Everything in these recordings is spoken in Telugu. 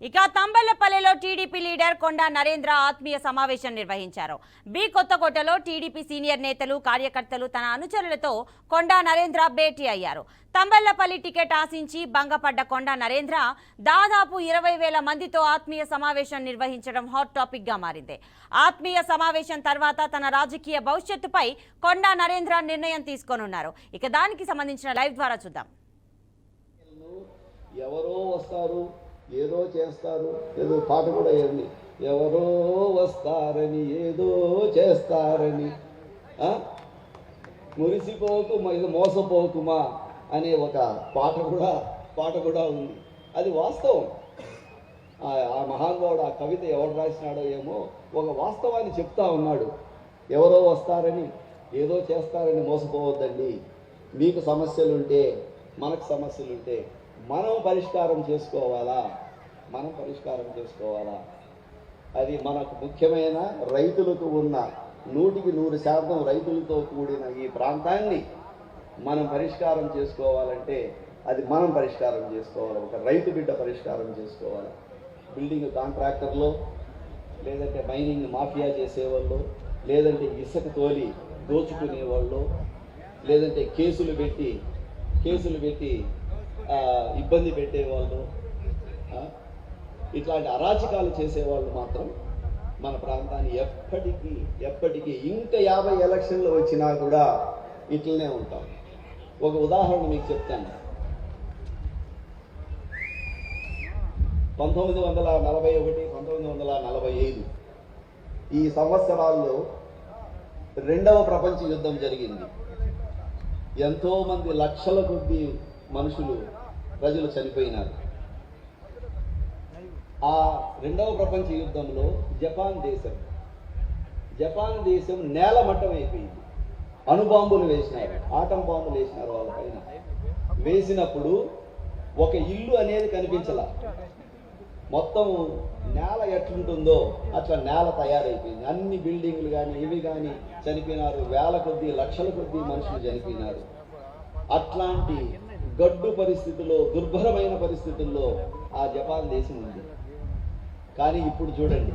ఇక తంబళ్ళపల్లిలో టీడీపీ లీడర్ కొండా నరేంద్ర ఆత్మీయ సమావేశం నిర్వహించారు. బి కొత్తకోటలో టీడీపీ సీనియర్ నేతలు కార్యకర్తలు తన అనుచరులతో కొండా నరేంద్ర భేటీ అయ్యారు. తంబళ్ళపల్లి టికెట్ ఆశించి భంగపడ్డ కొండా నరేంద్ర దాదాపు ఇరవై వేల మందితో ఆత్మీయ సమావేశం నిర్వహించడం హాట్ టాపిక్గా మారింది. ఆత్మీయ సమావేశం తర్వాత తన రాజకీయ భవిష్యత్తుపై కొండా నరేంద్ర నిర్ణయం తీసుకోనున్నారు. ఇక దానికి సంబంధించిన లైవ్ ద్వారా చూద్దాం. ఎవరో వస్తారు. ఏదో చేస్తారు ఏదో పాట కూడా ఏంది ఎవరో వస్తారని ఏదో చేస్తారని. మురిసిపోకుమా ఇది మోసపోకుమా అనే ఒక పాట కూడా పాట కూడా ఉంది. అది వాస్తవం. ఆ- ఆ మహానుభావుడు ఆ కవిత ఎవరు రాసినాడో ఏమో ఒక వాస్తవాన్ని చెప్తా ఉన్నాడు. ఎవరో వస్తారని ఏదో చేస్తారని మోసపోవద్దండి. మీకు సమస్యలుంటే మనకు సమస్యలుంటే మనం పరిష్కారం చేసుకోవాలా? మనం పరిష్కారం చేసుకోవాలా? అది మనకు ముఖ్యమైన రైతులకు ఉన్న నూటికి నూరు శాతం రైతులతో కూడిన ఈ ప్రాంతాన్ని మనం పరిష్కారం చేసుకోవాలంటే అది మనం పరిష్కారం చేసుకోవాలి. ఒక రైతు బిడ్డ పరిష్కారం చేసుకోవాలి. బిల్డింగ్ కాంట్రాక్టర్లో లేదంటే మైనింగ్ మాఫియా చేసేవాళ్ళు లేదంటే ఇసుక తోలి దోచుకునేవాళ్ళు లేదంటే కేసులు పెట్టి కేసులు పెట్టి ఇబ్బంది పెట్టేవాళ్ళు ఇట్లాంటి అరాచకాలు చేసేవాళ్ళు మాత్రం మన ప్రాంతాన్ని ఎప్పటికీ ఎప్పటికీ ఇంకా యాభై ఎలక్షన్లు వచ్చినా కూడా ఇట్లనే ఉంటాం. ఒక ఉదాహరణ మీకు చెప్తాను. పంతొమ్మిది వందల నలభై ఒకటి పంతొమ్మిది వందల నలభై ఐదు ఈ సంవత్సరాల్లో రెండవ ప్రపంచ యుద్ధం జరిగింది. ఎంతోమంది లక్షల కొద్ది మనుషులు ప్రజలు చనిపోయినారు. ఆ రెండవ ప్రపంచ యుద్ధంలో జపాన్ దేశం జపాన్ దేశం నేలమట్టం అయిపోయింది అణుబాంబులు వేసినారు ఆటం బాంబులు వేసినారు వాళ్ళ పైన. వేసినప్పుడు ఒక ఇల్లు అనేది కనిపించాల. మొత్తం నేల ఎట్లుంటుందో అట్లా నేల తయారైపోయింది. అన్ని బిల్డింగ్లు కానీ ఇవి కానీ చనిపోయినారు. వేల కొద్ది లక్షల కొద్ది మనుషులు చనిపోయినారు. అట్లాంటి గడ్డు పరిస్థితుల్లో దుర్భరమైన పరిస్థితుల్లో ఆ జపాన్ దేశం ఉంది. కానీ ఇప్పుడు చూడండి.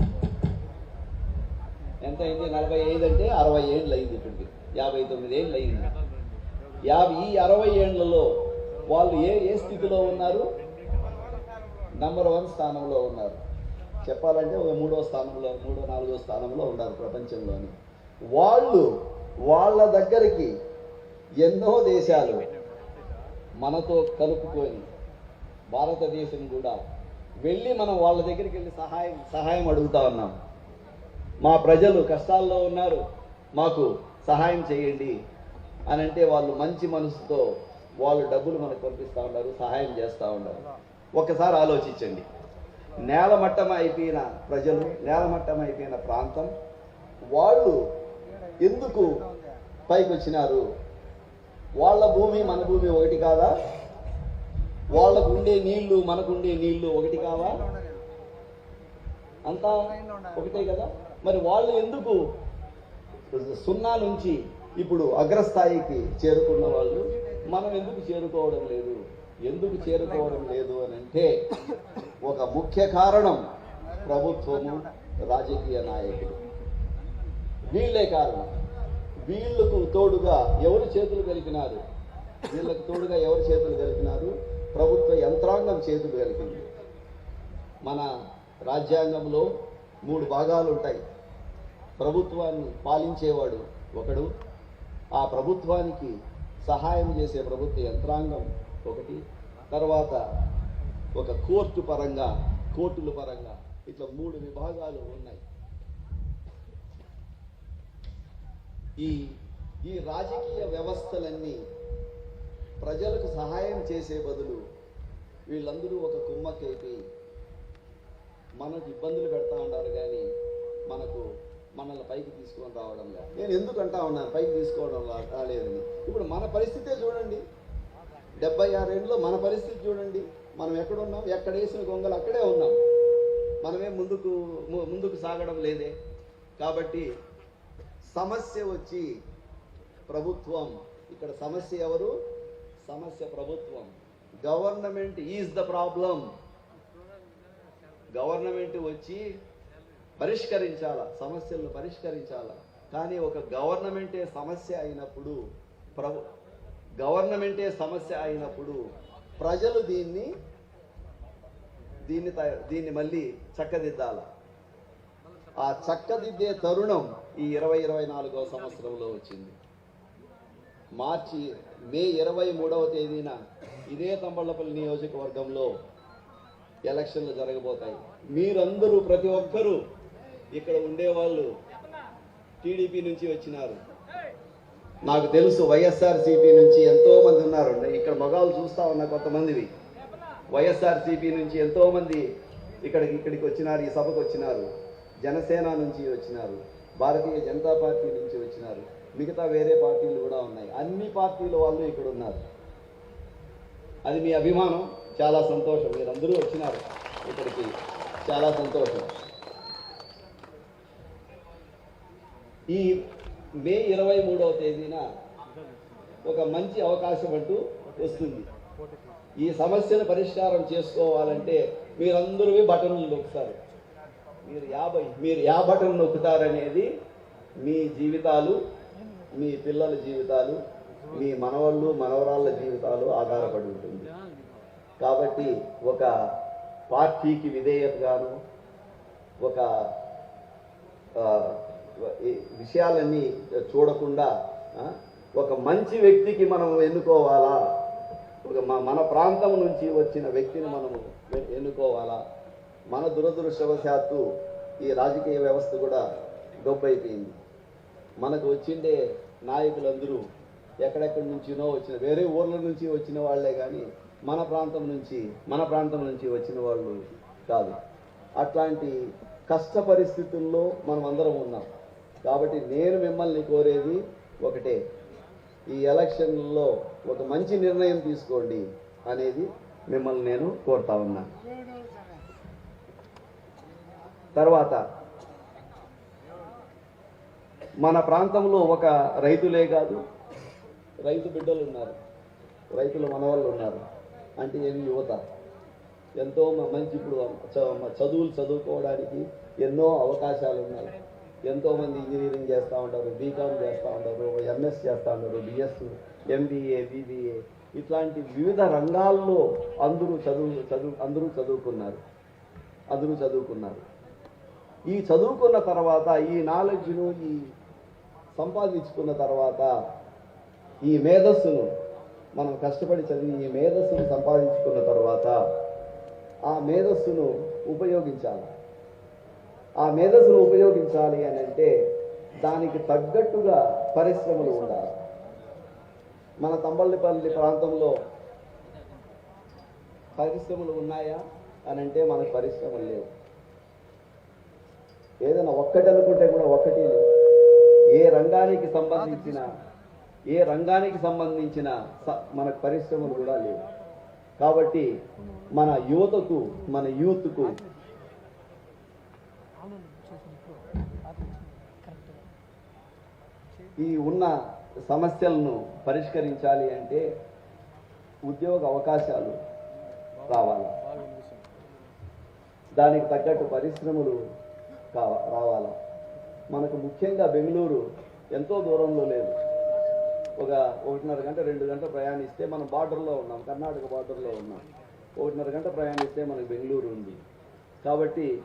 ఎంత అయింది నలభై ఐదు అంటే అరవై ఏళ్ళు అయింది ఇప్పటికి. యాభై తొమ్మిది ఏళ్ళు అయింది. యాభై ఈ అరవై ఏళ్ళలో వాళ్ళు ఏ ఏ స్థితిలో ఉన్నారు? నంబర్ వన్ స్థానంలో ఉన్నారు. చెప్పాలంటే ఒక మూడో స్థానంలో మూడో నాలుగో స్థానంలో ఉన్నారు ప్రపంచంలోని. వాళ్ళు వాళ్ళ దగ్గరికి ఎన్నో దేశాలు మనతో కలుపుకొని భారతదేశం కూడా వెళ్ళి మనం వాళ్ళ దగ్గరికి వెళ్ళి సహాయం సహాయం అడుగుతా ఉన్నాం. మా ప్రజలు కష్టాల్లో ఉన్నారు మాకు సహాయం చేయండి అని అంటే వాళ్ళు మంచి మనసుతో వాళ్ళు డబ్బులు మనకు పంపిస్తూ ఉన్నారు సహాయం చేస్తూ ఉన్నారు. ఒక్కసారి ఆలోచించండి. నేలమట్టం అయిపోయిన ప్రజలు నేలమట్టం అయిపోయిన ప్రాంతం వాళ్ళు ఎందుకు పైకి వచ్చినారు వాళ్ళ భూమి మన భూమి ఒకటి కాదా? వాళ్ళకు ఉండే నీళ్ళు మనకు ఉండే నీళ్ళు ఒకటి కావా? అంతా ఒకటే కదా? మరి వాళ్ళు ఎందుకు సున్నా నుంచి ఇప్పుడు అగ్రస్థాయికి చేరుకున్న వాళ్ళు? మనం ఎందుకు చేరుకోవడం లేదు? ఎందుకు చేరుకోవడం లేదు అని అంటే ఒక ముఖ్య కారణం ప్రభుత్వము రాజకీయ నాయకుడు వీళ్ళే కారణం. వీళ్ళకు తోడుగా ఎవరు చేతులు కలిపినారు వీళ్ళకు తోడుగా ఎవరు చేతులు కలిపినారు ప్రభుత్వ యంత్రాంగం చేతులు కలిపింది మన రాజ్యాంగంలో మూడు భాగాలు ఉంటాయి. ప్రభుత్వాన్ని పాలించేవాడు ఒకడు ఆ ప్రభుత్వానికి సహాయం చేసే ప్రభుత్వ యంత్రాంగం ఒకటి తర్వాత ఒక కోర్టు పరంగా కోర్టుల పరంగా ఇట్లా మూడు విభాగాలు ఉన్నాయి. ఈ ఈ రాజకీయ వ్యవస్థలన్నీ ప్రజలకు సహాయం చేసే బదులు వీళ్ళందరూ ఒక కుమ్మకేపి మనకు ఇబ్బందులు పెడతా ఉన్నారు కానీ మనకు మనల్ని పైకి తీసుకొని రావడం లేదు. నేను ఎందుకు అంటా ఉన్నాను? పైకి తీసుకోవడం రాలేదని. ఇప్పుడు మన పరిస్థితే చూడండి. డెబ్బై ఆరేళ్ళలో మన పరిస్థితి చూడండి. మనం ఎక్కడున్నాం? ఎక్కడ వేసిన గొంగలు అక్కడే ఉన్నాం. మనమే ముందుకు ము- ముందుకు సాగడం లేదే. కాబట్టి సమస్య వచ్చి ప్రభుత్వం. ఇక్కడ సమస్య ఎవరు? సమస్య ప్రభుత్వం. Government is the problem. Government వచ్చి పరిష్కరించాలా? సమస్యలను పరిష్కరించాలా? కానీ ఒక గవర్నమెంటే సమస్య అయినప్పుడు ప్రభు గవర్నమెంటే సమస్య అయినప్పుడు ప్రజలు దీన్ని దీన్ని తయ- దీన్ని మళ్ళీ చక్కదిద్దాలా? ఆ చక్కదిద్దే తరుణం ఈ ఇరవై ఇరవై నాలుగో సంవత్సరంలో వచ్చింది. మార్చి మే ఇరవై మూడవ తేదీన ఇదే తంబళ్ళపల్లి నియోజకవర్గంలో ఎలక్షన్లు జరగబోతాయి. మీరందరూ ప్రతి ఒక్కరూ ఇక్కడ ఉండేవాళ్ళు టీడీపీ నుంచి వచ్చినారు. నాకు తెలుసు వైఎస్ఆర్సీపీ నుంచి ఎంతో మంది ఉన్నారు. ఇక్కడ మగాళ్ళు చూస్తా ఉన్న కొంతమందివి. వైఎస్ఆర్సీపీ నుంచి ఎంతో మంది ఇక్కడికి ఇక్కడికి వచ్చినారు ఈ సభకు వచ్చినారు. జనసేన నుంచి వచ్చినారు. భారతీయ జనతా పార్టీ నుంచి వచ్చినారు. మిగతా వేరే పార్టీలు కూడా ఉన్నాయి. అన్ని పార్టీల వాళ్ళు ఇక్కడ ఉన్నారు. అది మీ అభిమానం. చాలా సంతోషం. మీరందరూ వచ్చినారు. ఇక్కడికి చాలా సంతోషం. ఈ మే ఇరవై మూడవ తేదీన ఒక మంచి అవకాశం అంటూ వస్తుంది. ఈ సమస్యను పరిష్కారం చేసుకోవాలంటే మీరందరూ బటన్లు నొక్కుతారు మీరు యాభై మీరు యాభటం నొక్కుతారనేది మీ జీవితాలు మీ పిల్లల జీవితాలు మీ మనవళ్ళు మనవరాళ్ళ జీవితాలు ఆధారపడి ఉంటుంది. కాబట్టి ఒక పార్టీకి విధేయతగాను ఒక విషయాలన్నీ చూడకుండా ఒక మంచి వ్యక్తికి మనం ఎన్నుకోవాలా? ఒక మన ప్రాంతం నుంచి వచ్చిన వ్యక్తిని మనము ఎన్నుకోవాలా? మన దురదృష్టవశాత్తు ఈ రాజకీయ వ్యవస్థ కూడా గొప్పైపోయింది మనకు వచ్చిండే నాయకులందరూ ఎక్కడెక్కడి నుంచినో వచ్చిన వేరే ఊర్ల నుంచి వచ్చిన వాళ్ళే కానీ మన ప్రాంతం నుంచి మన ప్రాంతం నుంచి వచ్చిన వాళ్ళు కాదు. అట్లాంటి కష్ట పరిస్థితుల్లో మనం అందరం ఉన్నాం. కాబట్టి నేను మిమ్మల్ని కోరేది ఒకటే ఈ ఎలక్షన్లో ఒక మంచి నిర్ణయం తీసుకోండి అనేది మిమ్మల్ని నేను కోరుతా ఉన్నాను తర్వాత మన ప్రాంతంలో ఒక రైతులే కాదు రైతు బిడ్డలు ఉన్నారు. రైతుల మనవాళ్ళు ఉన్నారు. అంటే ఏమి యువత? ఎంతో మ- మంచి ఇప్పుడు చదువులు చదువుకోవడానికి ఎన్నో అవకాశాలు ఉన్నాయి. ఎంతోమంది ఇంజనీరింగ్ చేస్తూ ఉంటారు బీకామ్ చేస్తూ ఉంటారు ఎంఎస్ చేస్తూ ఉంటారు బిఎస్ ఎంబీఏ బీబీఏ. ఇట్లాంటి వివిధ రంగాల్లో అందరూ చదువు చదువు అందరూ చదువుకున్నారు. అందరూ చదువుకున్నారు. ఈ చదువుకున్న తర్వాత ఈ నాలెడ్జ్ను ఈ సంపాదించుకున్న తర్వాత ఈ మేధస్సును మనం కష్టపడి చదివి ఈ మేధస్సును సంపాదించుకున్న తర్వాత ఆ మేధస్సును ఉపయోగించాలి. ఆ మేధస్సును ఉపయోగించాలి అని అంటే దానికి తగ్గట్టుగా పరిశ్రమలు ఉండాలి. మన తంబళ్ళపల్లి ప్రాంతంలో పరిశ్రమలు ఉన్నాయా? అని అంటే మనకు పరిశ్రమలు లేవు. ఏదైనా ఒక్కటి అనుకుంటే కూడా ఒక్కటి ఏ రంగానికి సంబంధించిన ఏ రంగానికి సంబంధించిన స- మనకు పరిశ్రమలు కూడా లేవు. కాబట్టి మన యువతకు మన యూత్కు ఈ ఉన్న సమస్యలను పరిష్కరించాలి అంటే ఉద్యోగ అవకాశాలు రావాలి? దానికి తగ్గట్టు పరిశ్రమలు కావ రావాలా? మనకు ముఖ్యంగా బెంగళూరు ఎంతో దూరంలో లేదు. ఒక ఒకటిన్నర గంట రెండు గంట ప్రయాణిస్తే మనం బార్డర్లో ఉన్నాం కర్ణాటక బార్డర్లో ఉన్నాం. ఒకటిన్నర గంట ప్రయాణిస్తే మనకు బెంగళూరు ఉంది. కాబట్టి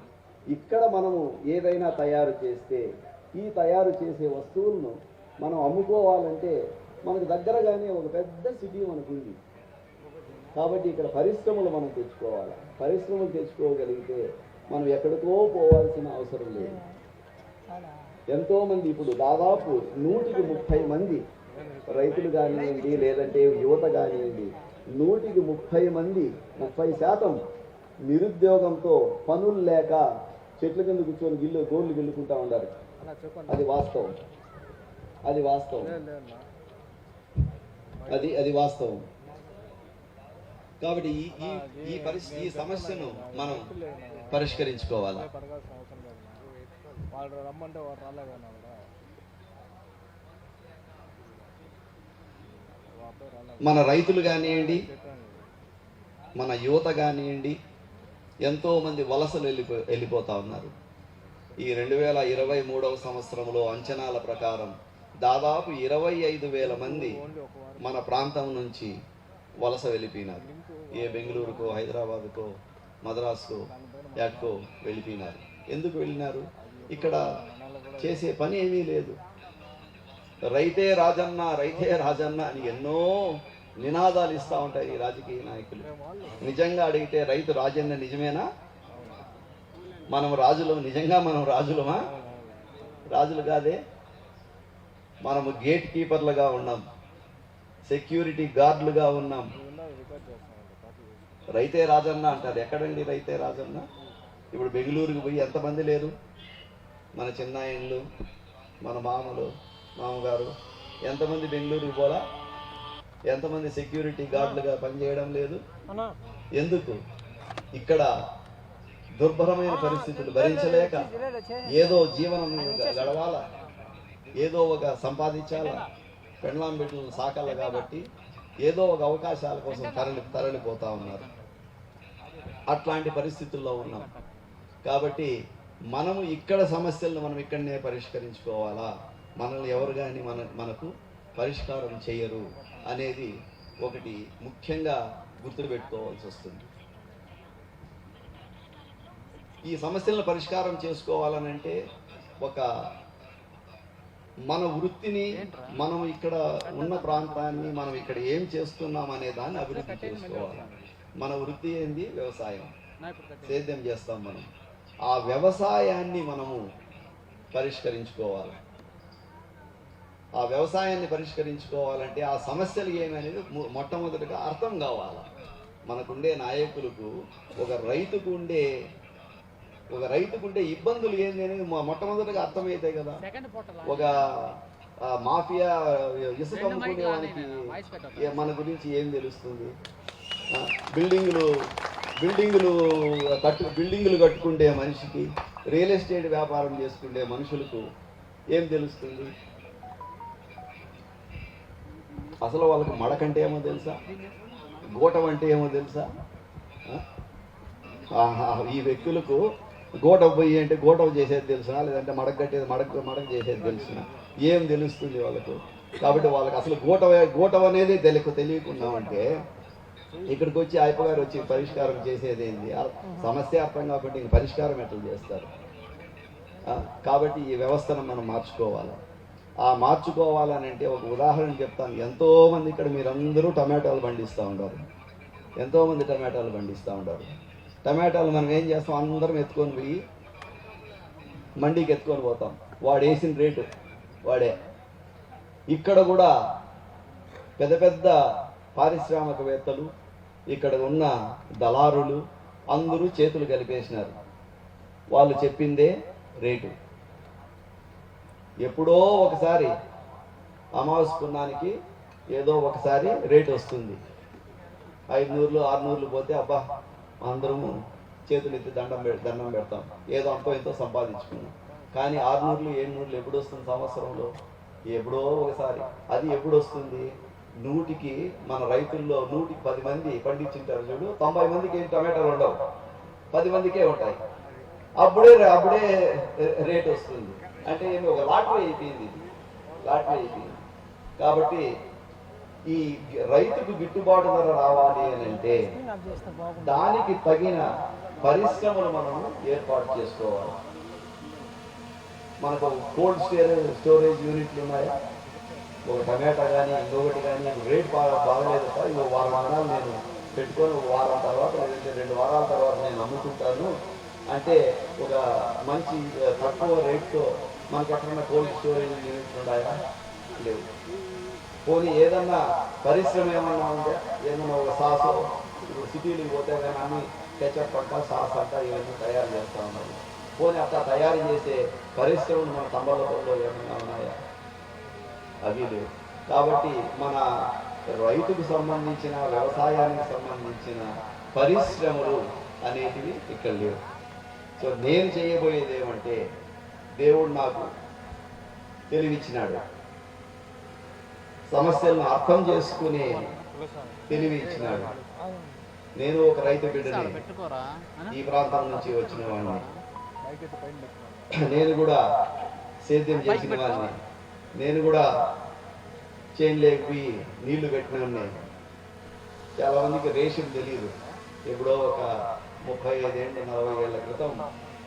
ఇక్కడ మనము ఏదైనా తయారు చేస్తే ఈ తయారు చేసే వస్తువులను మనం అమ్ముకోవాలంటే మనకు దగ్గరగానే ఒక పెద్ద సిటీ మనకు ఉంది. కాబట్టి ఇక్కడ పరిశ్రమలు మనం తెచ్చుకోవాలి? పరిశ్రమలు తెచ్చుకోగలిగితే మనం ఎక్కడికో పోవాల్సిన అవసరం లేదు. ఎంతో మంది ఇప్పుడు దాదాపు నూటికి ముప్పై మంది రైతులు కానివ్వండి లేదంటే యువత కానివ్వండి నూటికి ముప్పై మంది ముప్పై శాతం నిరుద్యోగంతో పనులు లేక చెట్ల కింద కూర్చొని గిల్లు గోళ్ళు గిల్లుకుంటా ఉన్నారు. అది వాస్తవం. అది వాస్తవం. అది అది వాస్తవం. కాబట్టి ఈ ఈ పరిస్థితి ఈ సమస్యను మనం పరిష్కరించుకోవాలి? మన రైతులు కానివ్వండి మన యువత కానివ్వండి ఎంతోమంది వలసలు వెళ్ళిపో వెళ్ళిపోతా ఉన్నారు. ఈ రెండు వేల ఇరవై మూడవ సంవత్సరంలో అంచనాల ప్రకారం దాదాపు ఇరవై ఐదు వేల మంది మన ప్రాంతం నుంచి వలస వెళ్ళిపోయినారు. ఏ బెంగళూరుకో హైదరాబాదుకో మద్రాసుకో యాడ్కో వెళ్ళిపోయినారు. ఎందుకు వెళ్ళినారు? ఇక్కడ చేసే పని ఏమీ లేదు. రైతే రాజన్న రైతే రాజన్న అని ఎన్నో నినాదాలు ఇస్తూ ఉంటాయి ఈ రాజకీయ నాయకులు. నిజంగా అడిగితే రైతు రాజన్న నిజమేనా? మనం రాజులు నిజంగా మనం రాజులమా? రాజులు కాదే. మనము గేట్ కీపర్లుగా ఉన్నాం. సెక్యూరిటీ గార్డులుగా ఉన్నాం. రైతే రాజన్న అంటారు ఎక్కడండి రైతే రాజన్న? ఇప్పుడు బెంగళూరుకి పోయి ఎంతమంది లేరు? మన చిన్నాయన్లు మన మామలు మామగారు ఎంతమంది బెంగళూరుకి పోలా? ఎంతమంది సెక్యూరిటీ గార్డులుగా పనిచేయడం లేదు? ఎందుకు? ఇక్కడ దుర్భరమైన పరిస్థితులు భరించలేక ఏదో జీవనం గడవాల? ఏదో ఒక సంపాదించాలా? పెండ్లాం బిడ్డలను సాకాల కాబట్టి ఏదో ఒక అవకాశాల కోసం తరలి తరలిపోతా ఉన్నారు. అట్లాంటి పరిస్థితుల్లో ఉన్నాం. కాబట్టి మనము ఇక్కడ సమస్యలను మనం ఇక్కడనే పరిష్కరించుకోవాలా? మనల్ని ఎవరు కానీ మన మనకు పరిష్కారం చేయరు అనేది ఒకటి ముఖ్యంగా గుర్తుపెట్టుకోవాల్సి వస్తుంది. ఈ సమస్యలను పరిష్కారం చేసుకోవాలనంటే ఒక మన వృత్తిని మనం ఇక్కడ ఉన్న ప్రాంతాన్ని మనం ఇక్కడ ఏం చేస్తున్నాం అనే దాన్ని అభివృద్ధి చేసుకోవాలి. మన వృత్తి ఏంది? వ్యవసాయం. సేద్యం చేస్తాం మనం. ఆ వ్యవసాయాన్ని మనము పరిష్కరించుకోవాలి. ఆ వ్యవసాయాన్ని పరిష్కరించుకోవాలంటే ఆ సమస్యలు ఏమనేది మొట్టమొదటిగా అర్థం కావాలి. మనకుండే నాయకులకు ఒక రైతుకు ఉండే ఒక రైతుకుండే ఇబ్బందులు ఏంది అనేది మొట్టమొదటిగా అర్థమైతే కదా. ఒక మాఫియా ఇసుక అమ్ముకునే వానికి మన గురించి ఏం తెలుస్తుంది? బిల్డింగులు బిల్డింగులు కట్టు బిల్డింగులు కట్టుకుంటే మనిషికి రియల్ ఎస్టేట్ వ్యాపారం చేసుకుంటే మనుషులకు ఏం తెలుస్తుంది? అసలు వాళ్ళకి మడకంటే ఏమో తెలుసా? గోటం అంటే ఏమో తెలుసా? ఆహా, ఈ వ్యక్తులకు గోటవ పోయి అంటే గోటవ చేసేది తెలుసునా లేదంటే మడక కట్టేది మడక మడక చేసేది తెలుసునా ఏం తెలుస్తుంది వాళ్ళకు? కాబట్టి వాళ్ళకి అసలు గోటవ గోటవ అనేది తెలియకు అంటే ఇక్కడికి వచ్చి ఆయప్ప గారు వచ్చి పరిష్కారం చేసేది ఏంది? సమస్య అర్థం కాబట్టి ఇంక పరిష్కారం ఎట్లా చేస్తారు? కాబట్టి ఈ వ్యవస్థను మనం మార్చుకోవాలి. ఆ మార్చుకోవాలని అంటే ఒక ఉదాహరణ చెప్తాను. ఎంతో మంది ఇక్కడ మీరందరూ టమాటాలు పండిస్తూ ఉంటారు ఎంతో మంది టమాటాలు పండిస్తూ ఉంటారు టమాటాలు మనం ఏం చేస్తాం? అందరం ఎత్తుకొని పోయి మండికి ఎత్తుకొని పోతాం. వాడు వేసిన రేటు వాడే. ఇక్కడ కూడా పెద్ద పెద్ద పారిశ్రామికవేత్తలు ఇక్కడ ఉన్న దళారులు అందరూ చేతులు కలిపేసినారు. వాళ్ళు చెప్పిందే రేటు. ఎప్పుడో ఒకసారి అమావాస్య ఏదో ఒకసారి రేట్ వస్తుంది. ఐదు నూరులు ఆరు నూరులు పోతే అబ్బా అందరము చేతులు ఎత్తి దండం పె దండం పెడతాం. ఏదో అంతో ఎంతో సంపాదించుకున్నాం. కానీ ఆరు నూరులు ఏడు నూరులు ఎప్పుడు వస్తుంది సంవత్సరంలో? ఎప్పుడో ఒకసారి. అది ఎప్పుడు వస్తుంది? నూటికి మన రైతుల్లో నూటికి పది మంది పండించింటారు చూడు తొంభై మందికి ఏం టమాటాలు ఉండవు. పది మందికే ఉంటాయి. అప్పుడే అప్పుడే రేట్ వస్తుంది. అంటే ఏమి ఒక లాటరీ అయిపోయింది ఇది. లాటరీ అయిపోయింది. కాబట్టి ఈ రైతుకు గిట్టుబాటు ధర రావాలి అని అంటే దానికి తగిన పరిశ్రమలు మనం ఏర్పాటు చేసుకోవాలి. మనకు కోల్డ్ స్టోరేజ్ స్టోరేజ్ యూనిట్లు ఉన్నాయా? ఒక టమాటా కానీ ఇంకొకటి కానీ రేట్ బాగా బాగలేదు సార్. ఇంకో వారం వారాలు నేను పెట్టుకొని ఒక వారం తర్వాత లేదంటే రెండు వారాల తర్వాత నేను అమ్ముకుంటాను. అంటే ఒక మంచి తక్కువ రేట్తో మనకి ఎక్కడన్నా కోల్డ్ స్టోరేజ్ యూనిట్లు ఉన్నాయా? లేవు. పోనీ ఏదన్నా పరిశ్రమ ఏమన్నా ఉంటే ఏదన్నా ఒక సాస్ ఇప్పుడు సిటీలకు పోతే కానీ అన్ని కెచప్ అంట సాస్ అంట ఇవన్నీ తయారు చేస్తూ ఉన్నారు. పోనీ అట్లా తయారు చేసే పరిశ్రమలు మన తంబలపల్లిలో ఏమైనా ఉన్నాయా? అవి లేవు. కాబట్టి మన రైతుకు సంబంధించిన వ్యవసాయానికి సంబంధించిన పరిశ్రమలు అనేటివి ఇక్కడ లేవు. సో నేను చేయబోయేది ఏమంటే దేవుడు నాకు తెలివిచ్చినాడు. సమస్యలను అర్థం చేసుకునే తెలివి ఇచ్చినాడు నేను ఒక రైతు బిడ్డని ఈ ప్రాంతం నుంచి వచ్చిన వాడిని. నేను కూడా సేద్యం చేసిన వాడిని. నేను కూడా చేను లేకపోయి నీళ్ళు పెట్టినాన్ని చాలామందికి రేషన్ తెలియదు ఎప్పుడో ఒక ముప్పై ఐదేళ్ళు నలభై ఏళ్ళ క్రితం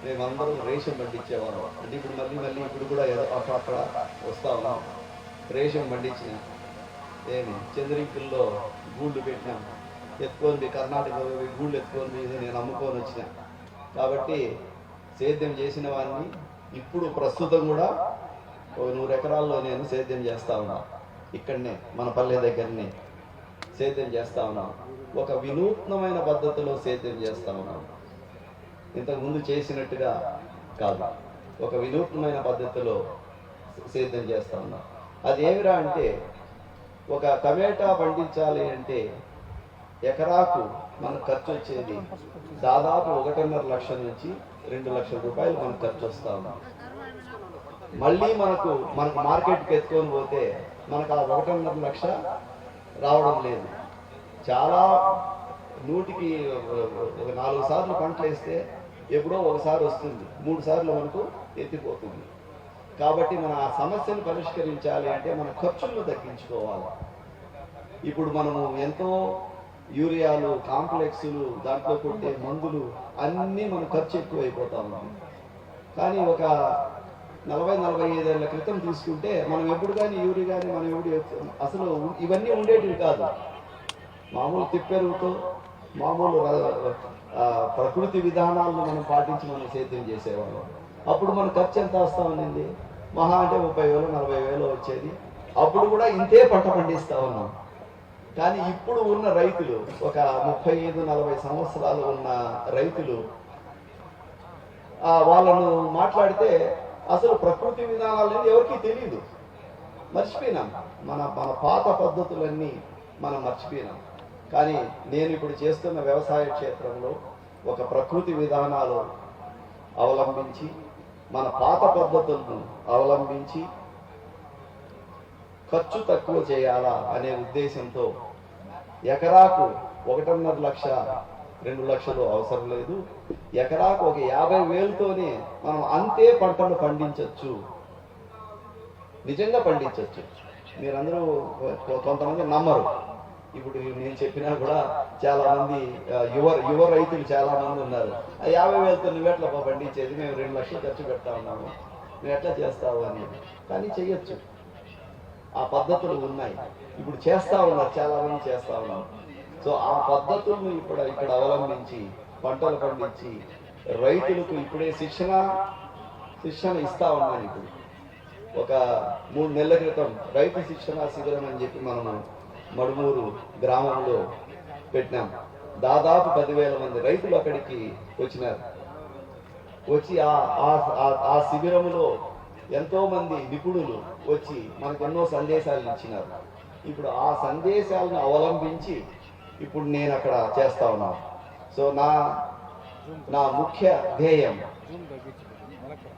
మేమందరం రేషన్ పండించేవాళ్ళం. అంటే ఇప్పుడు మళ్ళీ మళ్ళీ ఇప్పుడు కూడా ఏదో అక్కడ అక్కడ వస్తా ఉన్నాం రేషన్ పండించిన ఏమి? చంద్రింకుల్లో గూళ్ళు పెట్టినాం. ఎత్తుకొని కర్ణాటక గూళ్ళు ఎత్తుకొని నేను అమ్ముకొని వచ్చిన. కాబట్టి సేద్యం చేసిన వారిని ఇప్పుడు ప్రస్తుతం కూడా ఒక నూరు ఎకరాల్లో నేను సేద్యం చేస్తా ఉన్నా. ఇక్కడనే మన పల్లె దగ్గరనే సేద్యం చేస్తా ఉన్నాం. ఒక వినూత్నమైన పద్ధతిలో సేద్యం చేస్తా ఉన్నాం. ఇంతకుముందు చేసినట్టుగా కాదు. ఒక వినూత్నమైన పద్ధతిలో సేద్యం చేస్తా ఉన్నాం. అది ఏమిరా అంటే ఒక టమేటా పండించాలి అంటే ఎకరాకు మనకు ఖర్చు వచ్చేది దాదాపు ఒకటిన్నర లక్షల నుంచి రెండు లక్షల రూపాయలు మనకు ఖర్చు వస్తా ఉన్నాం. మళ్ళీ మనకు మనకు మార్కెట్కి ఎత్తుకొని పోతే మనకు ఆ ఒకటిన్నర లక్ష రావడం లేదు. చాలా నూటికి ఒక నాలుగు సార్లు పంటలు వేస్తే ఎప్పుడో ఒకసారి వస్తుంది. మూడు సార్లు మనకు ఎత్తిపోతుంది. కాబట్టి మన ఆ సమస్యను పరిష్కరించాలి అంటే మన ఖర్చులను తగ్గించుకోవాలి. ఇప్పుడు మనము ఎంతో యూరియాలు కాంప్లెక్స్లు దాంట్లో కొట్టే మందులు అన్నీ మన ఖర్చు ఎక్కువ అయిపోతా ఉన్నాం కానీ ఒక నలభై నలభై ఐదేళ్ళ క్రితం తీసుకుంటే మనం ఎప్పుడు కానీ యూరి కానీ మనం ఎప్పుడు అసలు ఇవన్నీ ఉండేటివి కాదు. మామూలు తిప్పెరుగుతో మామూలు ప్రకృతి విధానాలను మనం పాటించి మనం సేద్యం చేసేవాళ్ళం. అప్పుడు మన ఖర్చు ఎంత వస్తా ఉన్నింది మహా అంటే ముప్పై వేలు నలభై వేలు వచ్చేది. అప్పుడు కూడా ఇంతే పంట పండిస్తూ ఉన్నాం. కానీ ఇప్పుడు ఉన్న రైతులు ఒక ముప్పై ఐదు నలభై సంవత్సరాలు ఉన్న రైతులు వాళ్ళను మాట్లాడితే అసలు ప్రకృతి విధానాలు అనేది ఎవరికీ తెలియదు మర్చిపోయినాం. మన మన పాత పద్ధతులన్నీ మనం మర్చిపోయినాం. కానీ నేను ఇప్పుడు చేస్తున్న వ్యవసాయ క్షేత్రంలో ఒక ప్రకృతి విధానాలు అవలంబించి మన పాత పద్ధతులను అవలంబించి ఖర్చు తక్కువ చేయాలా అనే ఉద్దేశంతో ఎకరాకు ఒకటిన్నర లక్ష రెండు లక్షలు అవసరం లేదు. ఎకరాకు ఒక యాభై వేలతోనే మనం అంతే పంటను పండించవచ్చు నిజంగా పండించవచ్చు మీరందరూ కొంతమంది నమ్మరు. ఇప్పుడు నేను చెప్పినా కూడా చాలా మంది యువ యువ రైతులు చాలా మంది ఉన్నారు. ఆ యాభై వేలతో తొమ్మిది ఎట్లా పండించేది? మేము రెండు లక్షలు ఖర్చు పెడతా ఉన్నాము. మేము ఎట్లా చేస్తావు అని. కానీ చెయ్యొచ్చు. ఆ పద్ధతులు ఉన్నాయి. ఇప్పుడు చేస్తా ఉన్నారు చాలా మంది చేస్తా ఉన్నారు. సో ఆ పద్ధతులను ఇప్పుడు ఇక్కడ అవలంబించి పంటలు పండించి రైతులకు ఇప్పుడే శిక్షణ శిక్షణ ఇస్తా ఉన్నాను ఇప్పుడు. ఒక మూడు నెలల క్రితం రైతు శిక్షణ శిబిరం అని చెప్పి మనము మడుమూరు గ్రామంలో పెట్టినాం. దాదాపు పదివేల మంది రైతులు అక్కడికి వచ్చినారు. వచ్చి ఆ ఆ- ఆ శిబిరంలో ఎంతో మంది నిపుణులు వచ్చి మనకు ఎన్నో సందేశాలు ఇచ్చినారు. ఇప్పుడు ఆ సందేశాలను అవలంబించి ఇప్పుడు నేను అక్కడ చేస్తా ఉన్నాను. సో నా నా ముఖ్య ధ్యేయం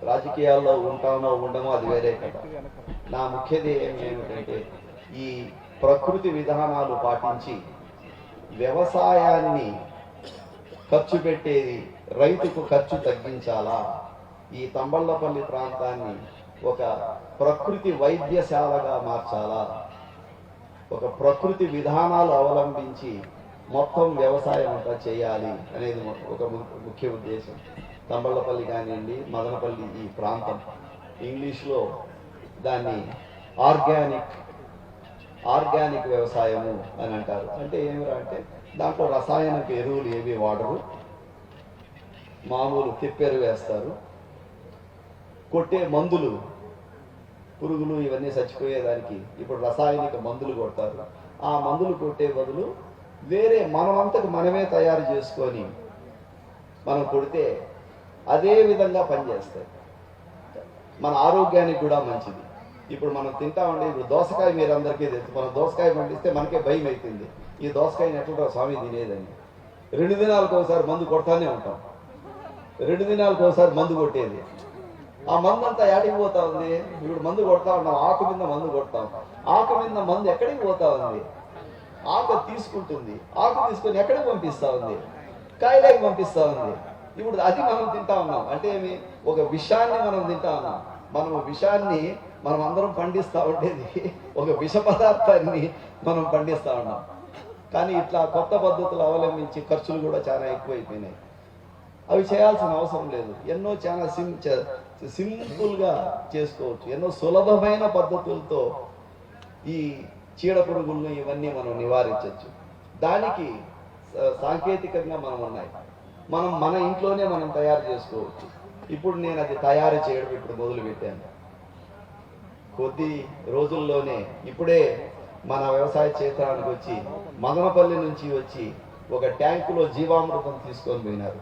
రాజకీయాల్లో ఉంటామో ఉండమో అది వేరే కదా నా ముఖ్య ధ్యేయం ఏమిటంటే ఈ ప్రకృతి విధానాలు పాటించి వ్యవసాయాన్ని ఖర్చు పెట్టేది రైతుకు ఖర్చు తగ్గించాలా? ఈ తంబళ్ళపల్లి ప్రాంతాన్ని ఒక ప్రకృతి వైద్యశాలగా మార్చాలా? ఒక ప్రకృతి విధానాలు అవలంబించి మొత్తం వ్యవసాయం అంతా చేయాలి అనేది ఒక ముఖ్య ఉద్దేశం. తంబళ్ళపల్లి కానివ్వండి మదనపల్లి ఈ ప్రాంతం. ఇంగ్లీష్లో దాన్ని ఆర్గానిక్ ఆర్గానిక్ వ్యవసాయము అని అంటారు. అంటే ఏమిరా అంటే దాంట్లో రసాయనిక ఎరువులు ఏవి వాడరు. మామూలు తిప్పెరు వేస్తారు. కొట్టే మందులు పురుగులు ఇవన్నీ చచ్చిపోయేదానికి ఇప్పుడు రసాయనిక మందులు కొడతారు. ఆ మందులు కొట్టే బదులు వేరే మనమంతకు మనమే తయారు చేసుకొని మనం కొడితే అదే విధంగా పనిచేస్తాయి. మన ఆరోగ్యానికి కూడా మంచిది. ఇప్పుడు మనం తింటా ఉండే ఇప్పుడు దోసకాయ మీరు అందరికీ తెలుసు. మనం దోసకాయ పండిస్తే మనకే భయం అవుతుంది ఈ దోసకాయని ఎట్లా స్వామి తినేదని. రెండు దినాలకు ఒకసారి మందు కొడతానే ఉంటాం. రెండు దినాలకు ఒకసారి మందు కొట్టేది. ఆ మందు అంతా ఏడికి పోతా ఉంది? ఇప్పుడు మందు కొడతా ఉన్నాం ఆకు మీద మందు కొడతాం ఆకు మీద మందు ఎక్కడికి పోతా ఉంది? ఆకు తీసుకుంటుంది. ఆకు తీసుకొని ఎక్కడికి పంపిస్తా ఉంది? కాయలేకి పంపిస్తా ఉంది. ఇప్పుడు అది మనం తింటా ఉన్నాం. అంటే ఏమి? ఒక విషాన్ని మనం తింటా ఉన్నాం. మనం విషాన్ని మనం అందరం పండిస్తా ఉండేది. ఒక విష పదార్థాన్ని మనం పండిస్తా ఉన్నాం. కానీ ఇట్లా కొత్త పద్ధతులు అవలంబించి ఖర్చులు కూడా చాలా ఎక్కువైపోయినాయి. అవి చేయాల్సిన అవసరం లేదు. ఎన్నో చాలా సిం చ- సింపుల్గా చేసుకోవచ్చు. ఎన్నో సులభమైన పద్ధతులతో ఈ చీడ పురుగులను ఇవన్నీ మనం నివారించవచ్చు దానికి సాంకేతికంగా మనం ఉన్నాయి. మనం మన ఇంట్లోనే మనం తయారు చేసుకోవచ్చు. ఇప్పుడు నేను అది తయారు చేయడం ఇప్పుడు మొదలు పెట్టాను కొద్ది రోజుల్లోనే ఇప్పుడే మన వ్యవసాయ క్షేత్రానికి వచ్చి మదనపల్లి నుంచి వచ్చి ఒక ట్యాంకులో జీవామృతం తీసుకొని పోయినారు.